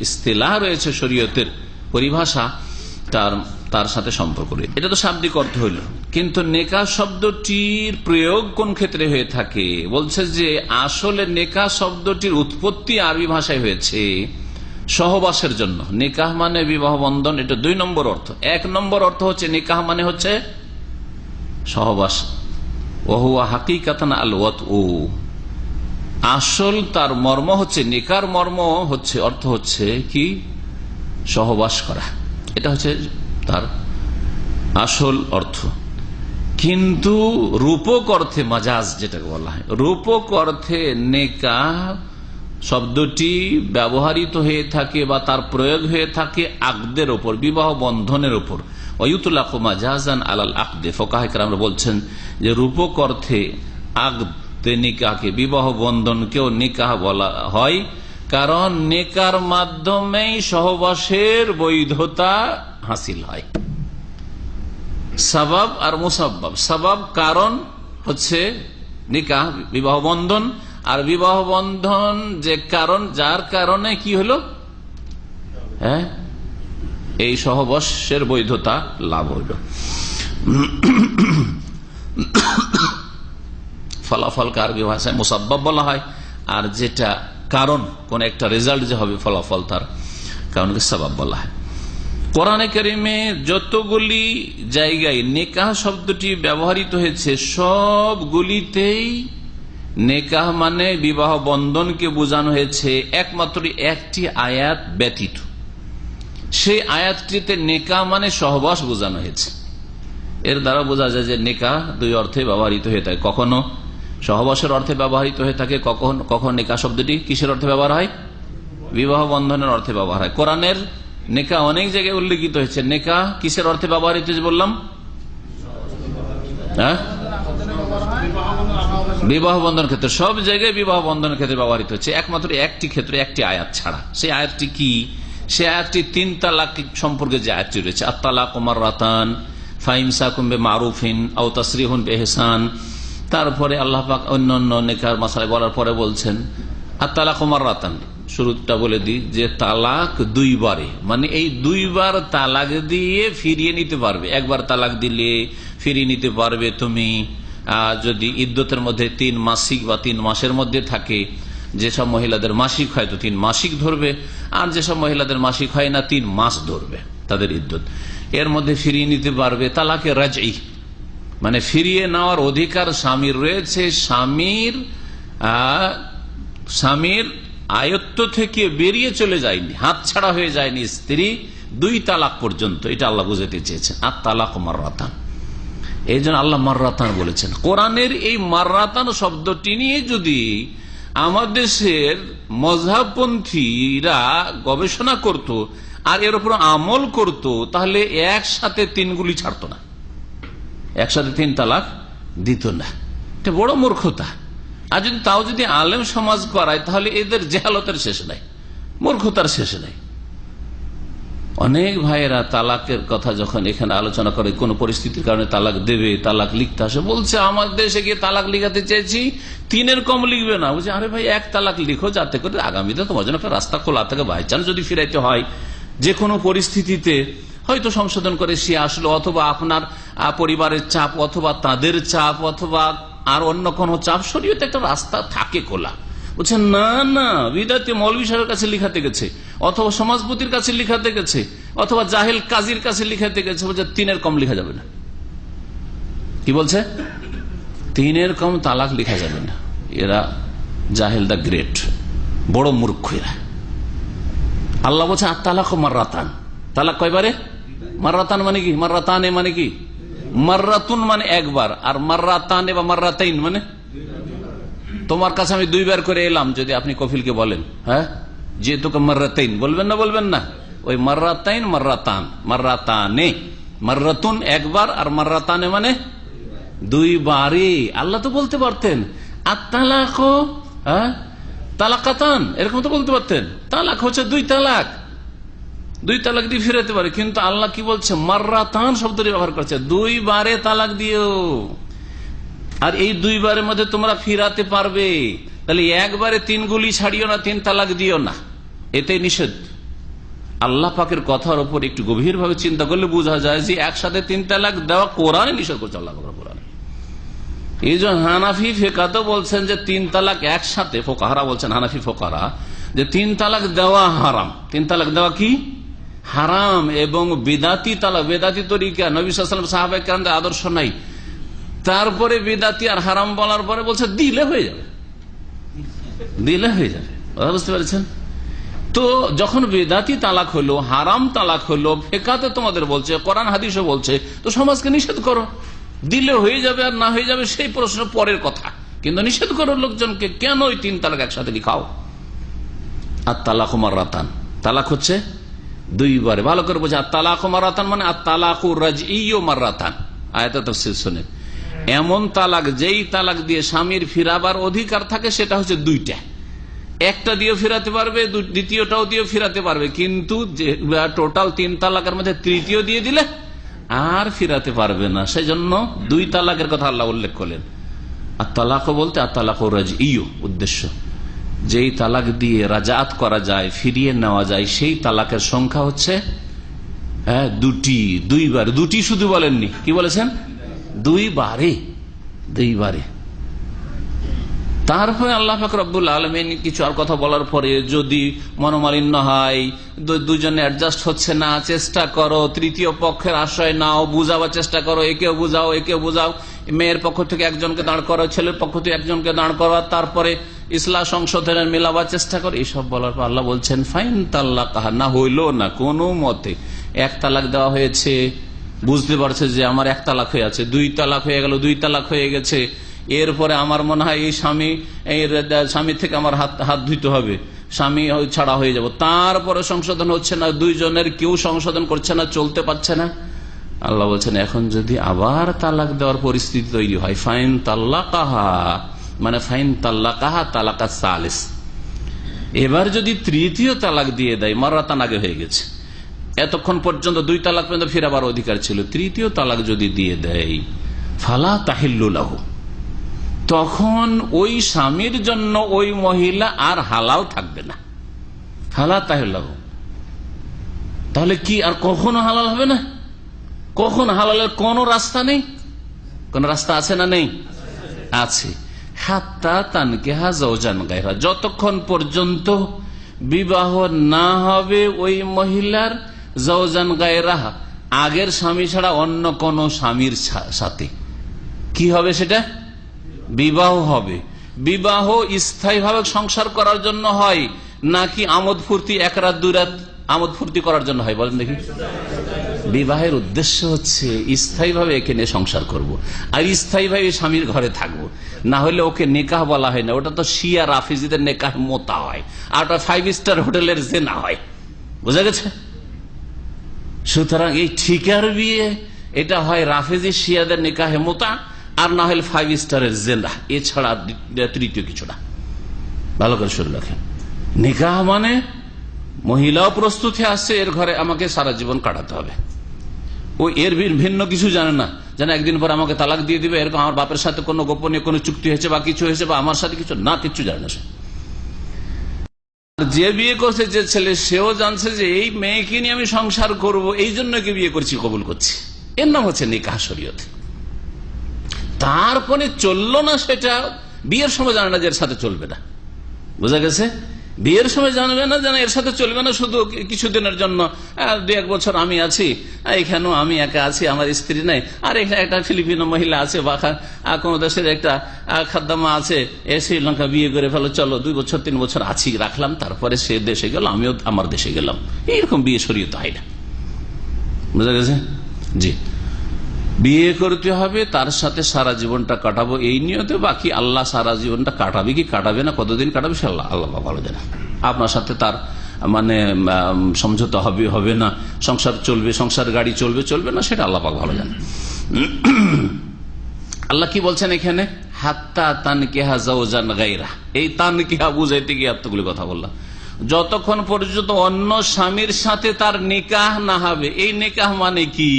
ইস্তেলাহ রয়েছে শরীয়তের পরিভাষা, তার তার সাথে সম্পর্ক রয়েছে। এটা তো শাব্দিক অর্থ হইল। কিন্তু নেকা শব্দটির প্রয়োগ কোন ক্ষেত্রে হয়ে থাকে? বলছে যে আসলে নেকা শব্দটির উৎপত্তি আরবি ভাষায় হয়েছে সহবাসের জন্য। নিকাহ মানে বিবাহ বন্ধন, এটা দুই নম্বর অর্থ। এক নম্বর অর্থ হচ্ছে নিকাহ মানে হচ্ছে সহবাস। ওহুয়া হাকিকাতান আল ওয়াত ও আসল তার মর্ম হচ্ছে, নিকার মর্ম হচ্ছে, অর্থ হচ্ছে কি? সহবাস করা। এটা হচ্ছে তার আসল অর্থ। কিন্তু রূপক অর্থে মাজাজ যেটাকে বলা হয়, রূপক অর্থে নেকা শব্দটি ব্যবহৃত হয়ে থাকে বা তার প্রয়োগ হয়ে থাকে আকদের ওপর, বিবাহ বন্ধনের ওপর। অয়ুতুল্লাহ মাজাহান আলাল আকদে। আমরা বলছেন যে রূপক অর্থে আগদে নিকাহকে, বিবাহ বন্ধনকেও নিকাহ বলা হয়। কারণ নেকার মাধ্যমেই সহবাসের বৈধতা হাসিল হয়। সাবাব আর মুসাব্বাব। সাবাব কারণ হচ্ছে নিকাহ, বিবাহ বন্ধন। আর বিবাহ বন্ধন যে কারণ, যার কারণে কি হলো? হ্যাঁ? এই সহবর্ষের বৈধতা লাভ হইল। ফলাফলকে আরবি ভাষায় মুসাব্বাব বলা হয়? আর যেটা কারণ, কোন একটা রেজাল্ট যে হবে ফলাফল তার কারণকে সবাব বলা হয়। কোরআনে কারিমে যতগুলি জায়গায় নেকাহ শব্দটি ব্যবহৃত হয়েছে, সবগুলিতেই নেকাহ মানে বিবাহ বন্ধনকে বোঝানো হয়েছে, একমাত্র একটি আয়াত ব্যতীত। সেই আয়াতটিতে নেকা মানে সহবাস বোঝানো হয়েছে। এর দ্বারা বোঝা যায় যে নেকা দুই অর্থে ব্যবহৃত হয়ে থাকে। কখনো সহবাসের অর্থে ব্যবহৃত হয়ে থাকে কখন কখন নেকা শব্দটি কিসের অর্থে ব্যবহার হয়? বিবাহ বন্ধনের অর্থে ব্যবহার হয়। কোরআনের নেকা অনেক জায়গায় উল্লেখিত হয়েছে। নেকা কিসের অর্থে ব্যবহৃত বললাম? হ্যাঁ? বিবাহ বন্ধন ক্ষেত্রে, সব জায়গায় বিবাহ বন্ধনের ক্ষেত্রে ব্যবহৃত হচ্ছে। একমাত্র একটি ক্ষেত্রে, একটি আয়াত ছাড়া। সেই আয়াতটি কি? সে আয়াতটি তিন তালাক সম্পর্কে যে আয়াতটি রয়েছে। আত্মালা কুমার রাতান ফাইমসা কুম্বে মারুফিন আউ তসরিহুন বেহসান তারপরে আল্লাহ পাক অন্য অন্য নেকার মশাই বলার পরে বলছেন আর তালাক কুমার রাতান শুরুটা বলে দিই যে তালাক দুইবারে। মানে এই দুইবার তালাক দিয়ে ফিরিয়ে নিতে পারবে। একবার তালাক দিলে ফিরিয়ে নিতে পারবে তুমি। যদি ইদ্যতের মধ্যে তিন মাসিক বা তিন মাসের মধ্যে থাকে, যেসব মহিলাদের মাসিক হয় তো তিন মাসিক ধরবে, আর যেসব মহিলাদের মাসিক হয় না তিন মাস ধরবে তাদের ইদ্যত। এর মধ্যে ফিরিয়ে নিতে পারবে তালাকে রাজি মানে ফিরিয়ে নেওয়ার অধিকার স্বামীর রয়েছে। স্বামীর স্বামীর আয়ত্ত থেকে বেরিয়ে চলে যায়নি, হাত ছাড়া হয়ে যায়নি স্ত্রী, দুই তালাক পর্যন্ত, এটা আল্লাহ বুঝাতে চেয়েছেন। আর তালাক মার্রাতান। এই জন্য আল্লাহ মার্রাতান বলেছেন, কোরআনের এই মার্রাতান শব্দটি নিয়ে যদি আমার দেশের মজাবপন্থীরা গবেষণা করত আর এর উপর আমল করত, তাহলে একসাথে তিনগুলি ছাড়ত না। একসাথে তিন তালাক দিত না। এটা বড় মূর্খতা। আর যদি তাও যদি আলেম সমাজ করায়, তাহলে এদের জেহালতের শেষ নাই। মূর্খতার শেষ নাই। অনেক ভাইয়েরা তালাকের কথা যখন এখানে আলোচনা করে, কোন পরিস্থিতির কারণে তালাক দেবে, তালাক লিখতে আসে, বলছে, আমার দেশে গিয়ে তালাক লিখাতে চেয়েছি, তিনের কম লিখবে না। বলছে, আরে ভাই, এক তালাক লিখো, যাতে করে আগামীতে তোমার জন্য একটা রাস্তা খোলা থাকে। বাইচান্স যদি ফিরাইতে হয় যে কোনো পরিস্থিতিতে হয়তো সংশোধন করে সে আসলো, অথবা আপনার পরিবারের চাপ, অথবা তাদের চাপ, অথবা আর অন্য কোন চাপ সরিয়ে একটা রাস্তা থাকে খোলা। বলছে না না বিদাতে মৌলবী সাহেবের কাছে লিখাতে গেছে, অথবা সমাজপতির কাছে লিখাতে গেছে, অথবা জাহেল কাজীর কাছে লিখাতে গেছে, বলছে, তিনের কম লিখা যাবে না। কি বলছে? তিনের কম তালাক লিখা যাবে না। এরা জাহেল দা গ্রেট, বড় মূর্খ এরা। আল্লাহ বলছে আর তালাক মার রাতান তালাক কয়বারে? মার্রাতান মানে কি? মার্রাতানে মানে কি? মার্রাতুন মানে একবার। আর মার্রাতান বা মার্রাতাইন মানে? তোমার কাছে আমি দুইবার করে এলাম যদি আপনি কফিলকে বলেন। হ্যাঁ? যে তোকে মার্রাতাইন। বলবেন না বলবেন না। ওই মার্রাতাইন, মার্রাতান। মার্রাতানে। মার্রাতুন একবার আর মার্রাতানে মানে? দুইবারে আল্লাহ তো বলতে পারতেন আর তালাক হ্যাঁ? তালাকাতান। এরকম তো বলতে পারতেন। তালাক হচ্ছে দুই তালাক। দুই তালাক দিয়ে ফিরাতে পারে, কিন্তু আল্লাহ কি বলছে? মার্রাতান শব্দটি ব্যবহার করছে। দুইবারে তালাক দিও। আর এই দুইবারের মধ্যে তোমরা ফিরাতে পারবে। তাহলে একবারে তিন গুলি ছাড়িও না, তিন তালাক দিও না। এতে নিষেধ। আল্লাহ পাকের কথার উপর একটু গভীরভাবে চিন্তা করলে বোঝা যায় যে একসাথে তিন তালাক দেওয়া কোরআনে নিষেধ করছে আল্লাহ কোরআনে। এই যে হানাফি ফেকাতো বলছেন যে তিন তালাক একসাথে, ফোকাহারা বলছেন হানাফি ফোকারা যে তিন তালাক দেওয়া হারাম। তিন তালাক দেওয়া কি? হারাম এবং বেদাতি তালাক বেদাতি তরিকা, নবী সাল্লাম সাহাবাহ আদর্শ নাই। তারপরে বেদাতি আর হারাম বলার পরে বলছে, দিলে হয়ে যাবে। দিলে হয়ে যাবে। কথা বুঝতে পেরেছেন? তো যখন বেদাতি তালাক হলো, হারাম তালাক হলো, ফেকাতে তোমাদের বলছে, কোরআন, হাদিসও বলছে, তো সমাজকে নিষেধ করো। দিলে হয়ে যাবে আর না হয়ে যাবে সেই প্রশ্ন পরের কথা। কিন্তু নিষেধ করো লোকজনকে, কেন ওই তিন তালাক একসাথে লিখাও? আর তালাক রাতান তালাক হচ্ছে দুইবারে। ভালো করে বোঝা তালাক মার রাতান মানে তালাক রাজ ইও মার রাতান আয়তা তফসিল এমন তালাক, যেই তালাক দিয়ে স্বামীর ফিরাবার অধিকার থাকে, সেটা হচ্ছে দুইটা। একটা দিয়েও ফিরাতে পারবে দ্বিতীয়টাও দিয়েও ফিরাতে পারবে। কিন্তু টোটাল তিন তালাকের মধ্যে তৃতীয় দিয়ে দিলে আর ফিরাতে পারবে না। সেই জন্য দুই তালাকের কথা আল্লাহ উল্লেখ করলেন। আর তালাকও বলতে আর তালাক রাজ ইও উদ্দেশ্য। যেই তালাক দিয়ে রাজাত করা যায়, ফিরিয়ে নেওয়া যায়, সেই তালাকের সংখ্যা হচ্ছে হ্যাঁ দুটি, দুইবার। দুটি শুধু বলেননি। কি বলেছেন? দুইবারে। দুইবারে। তারপরে আল্লাহ ফাকরাবুল আলমিন কিছু আর কথা বলার পরে যদি মনোমালিন্য হয় দুজনে অ্যাডজাস্ট হচ্ছে না, চেষ্টা করো, তৃতীয় পক্ষের আশ্রয় নাও, বুঝাবার চেষ্টা করো, একেও বুঝাও একেও বুঝাও। মেয়ের পক্ষ থেকে একজনকে দাঁড় করো ছেলের পক্ষ থেকে একজনকে দাঁড় করো তারপরে ইসলাম সংশোধনের মেলাবার চেষ্টা করো। এইসব বলার পর আল্লাহ বলছেন, ফাইন তাল্লাহ কাহা না হইল না কোনো মতে। এক তালাক দেওয়া হয়েছে, বুঝতে পারছে যে আমার এক তালাক হয়ে আছে, দুই তালাক হয়ে গেল, দুই তালাক হয়ে গেছে। এরপরে আমার মনে হয় এই স্বামী, এর স্বামী থেকে আমার হাত হাত ধুইতে হবে। স্বামী ছাড়া হয়ে যাব। তারপরে সংশোধন হচ্ছে না, দুইজনের কেউ সংশোধন করছে না, চলতে পারছে না। আল্লাহ বলছেন, এখন যদি আবার তালাক দেওয়ার পরিস্থিতি তৈরি হয়, ফাইন তাল্লাকাহা মানে ফাইন তাল্লাকাহা তালাকা সালিস। এবার যদি তৃতীয় তালাক দিয়ে দেয় মারাতান আগে হয়ে গেছে। এতক্ষণ পর্যন্ত দুই তালাক পর্যন্ত ফেরাবার অধিকার ছিল। তৃতীয় তালাক যদি দিয়ে দেয়, ফালা তাহিল্লুলাহ। তখন ওই স্বামীর জন্য ওই মহিলা আর হালাও থাকবে না। হালা তাহিল্লাহ তাহলে কি আর কখনো হালাল হবে না? কখন হালালের কোন রাস্তা নেই? কোন রাস্তা আছে না নেই? আছে। হাত্তা তানকে হাজান গায়রা। যতক্ষণ পর্যন্ত বিবাহ না হবে ওই মহিলার জৌজান গায়রা আগের স্বামী ছাড়া অন্য কোন স্বামীর সাথে। কি হবে সেটা? বিবাহ হবে। বিবাহ স্থায়ীভাবে সংসার করার জন্য হয়, নাকি আমোদ ফুর্তি এক রাত, দুই রাত আমোদ ফুর্তি করার জন্য হয়? বলেন দেখি। বিবাহের উদ্দেশ্য হচ্ছে স্থায়ীভাবে একে নিয়ে সংসার করব। আর স্থায়ীভাবে স্বামীর ঘরে থাকব। না হলে ওকে নেকাহ বলা হয় না। ওটা তো শিয়া রাফিজিদের নেকাহ মোতা হয়। আর ওটা ফাইভ স্টার হোটেলের জেনা হয়। বোঝা গেছে? সুতরাং এই ঠিকার বিয়ে, এটা হয় রাফেজি শিয়াদের নেকাহে মোতা আর না হলে ফাইভ স্টারের জেনা এছাড়া তৃতীয় কিছু না। ভালো করে শুরু রাখেন। নিকাহ মানে মহিলাও প্রস্তুত হয়ে আসছে এর ঘরে আমাকে সারা জীবন কাটাতে হবে। ও এর ভিন্ন কিছু জানে না। যেন একদিন পর আমাকে তালাক দিয়ে দিবে, এরকম আমার বাপের সাথে কোনো গোপনীয় কোনো চুক্তি হয়েছে বা কিছু হয়েছে বা আমার সাথে কিছু না কিছু জানে না সে। যে বিয়ে করছে যে ছেলে, সেও জানছে যে এই মেয়েকে নিয়ে আমি সংসার করব, এই জন্য বিয়ে করছি, কবুল করছি। এর নাম হচ্ছে নিকাহ শরীয়ত। তারপরে চলল না সেটা বিয়ের সময় জানে না যে এর সাথে চলবে না। বোঝা গেছে? বিয়ের সময় জানবে না যেন এর সাথে চলবে না শুধু কিছুদিনের জন্য দু এক বছর আমি আছি এখানেও আমি একা আছি আমার স্ত্রী নাই আর এখানে একটা ফিলিপিনো মহিলা আছে বা কোনো দেশের একটা আহ, খাদ্দামা আছে এ শ্রীলঙ্কা বিয়ে করে ফেলো চলো দুই বছর তিন বছর আছি রাখলাম তারপরে সে দেশে গেল আমিও আমার দেশে গেলাম। এইরকম বিয়ে শরীয়ত হয় না। বোঝা গেছে? জি। বিয়ে করতে হবে, তার সাথে সারা জীবনটা কাটাবো, এই নিয়তে বাকি আল্লাহ সারা জীবনটা কাটাবে কি কাটাবে না, কতদিন কাটাবে সে আল্লাহ আল্লাহ ভালো জানে। আপনার সাথে তার মানে সমঝোতা হবে হবে না, সংসার চলবে, সংসার গাড়ি চলবে চলবে না, সেটা আল্লাহ পাক ভালো জানে। আল্লাহ কি বলছেন এখানে? হাত্তা তান কেহা জান গাইরা এই তান কেহা বুঝাইতে গিয়ে এতগুলি কথা বললাম। যতক্ষণ পর্যন্ত অন্য স্বামীর সাথে তার নিকাহ না হবে, এই নিকাহ মানে কি?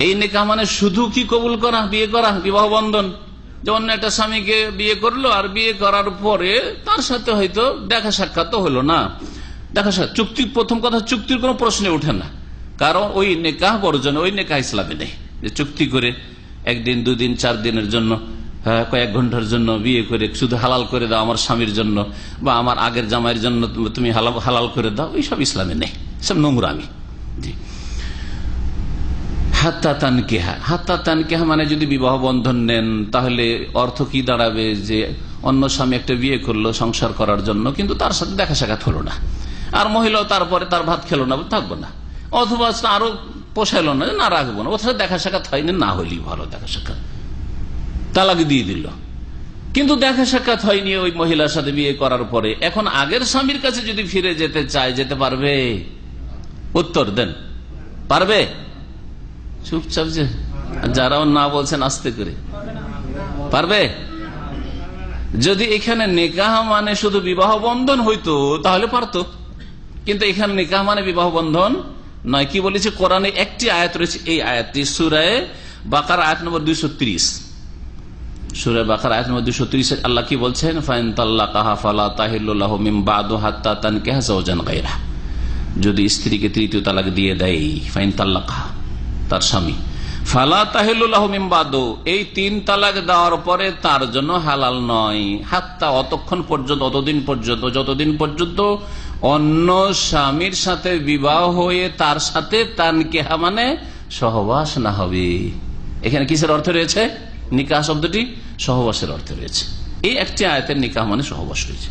এই নিকাহ মানে শুধু কি কবুল করা বিয়ে করা বিবাহ বন্ধন? যে অন্য একটা স্বামীকে বিয়ে করল আর বিয়ে করার পরে তার সাথে হয়তো দেখা সাক্ষাৎ তো হলো না। দেখা সাক্ষাৎ চুক্তির প্রথম কথা চুক্তির কোনো প্রশ্নে ওঠে না। কারণ ওই নেকাহ বর্জন ওই নেকাহ ইসলামে নেই। যে চুক্তি করে একদিন দুদিন চার দিনের জন্য হ্যাঁ, কয়েক ঘণ্টার জন্য বিয়ে করে শুধু হালাল করে দাও আমার স্বামীর জন্য বা আমার আগের জামাইয়ের জন্য তুমি হালাল করে দাও এইসব ইসলামে নেই। সব নোংরামি। জি। হাত্তা তানকেহা। হাত্তা তানকেহা মানে যদি বিবাহ বন্ধন নেন, তাহলে অর্থ কি দাঁড়াবে যে অন্য স্বামী একটা বিয়ে করল সংসার করার জন্য, কিন্তু তার সাথে দেখা সাক্ষাৎ হলো না। আর মহিলাও তারপরে তার ভাত খেলো না, থাকব না। অথবা আরও পোষাইলো না না, রাখব না। ওর দেখা সাক্ষাৎ হয়নি না হইলেই ভালো দেখা সাক্ষাৎ। তালাক দিয়ে দিল। কিন্তু দেখা সাক্ষাৎ হয়নি ওই মহিলার সাথে বিয়ে করার পরে। এখন আগের স্বামীর কাছে যদি ফিরে যেতে চায়, যেতে পারবে? উত্তর দেন। পারবে? চুপচাপ যে যারাও না বলছেন, আস্তে করে। পারবে? যদি এখানে নিকাহ মানে শুধু বিবাহ বন্ধন হইতো, তাহলে পারতো। কিন্তু এখানে নিকাহ মানে বিবাহ বন্ধন নয়। কি বলেছে? কোরআনে একটি আয়াত রয়েছে, এই আয়াতটি সুরায় বাকার আয়াত নম্বর দুইশো ত্রিশ। সুরে বাকার আয়াত নম্বর দুইশো ত্রিশ আল্লাহ কি বলছেন? ফাইন তাল্লা কাহা ফালা মিম তান যদি স্ত্রীকে তৃতীয় তালাক দিয়ে দেয়, ফাইন তাল্লা কাহা তার স্বামী। ফালা তাহিল্লাহ এই তিন তালাক দেওয়ার পরে তার জন্য হালাল নয়। হাত্তা অতক্ষণ পর্যন্ত, অতদিন পর্যন্ত, যতদিন পর্যন্ত অন্য স্বামীর সাথে বিবাহ হয়ে তার সাথে তান কেহা মানে সহবাস না হবে। এখানে কিসের অর্থ রয়েছে? নিকাহ শব্দটি সহবাসের অর্থ রয়েছে। এই একটি আয়তের নিকাহ মানে সহবাস রয়েছে।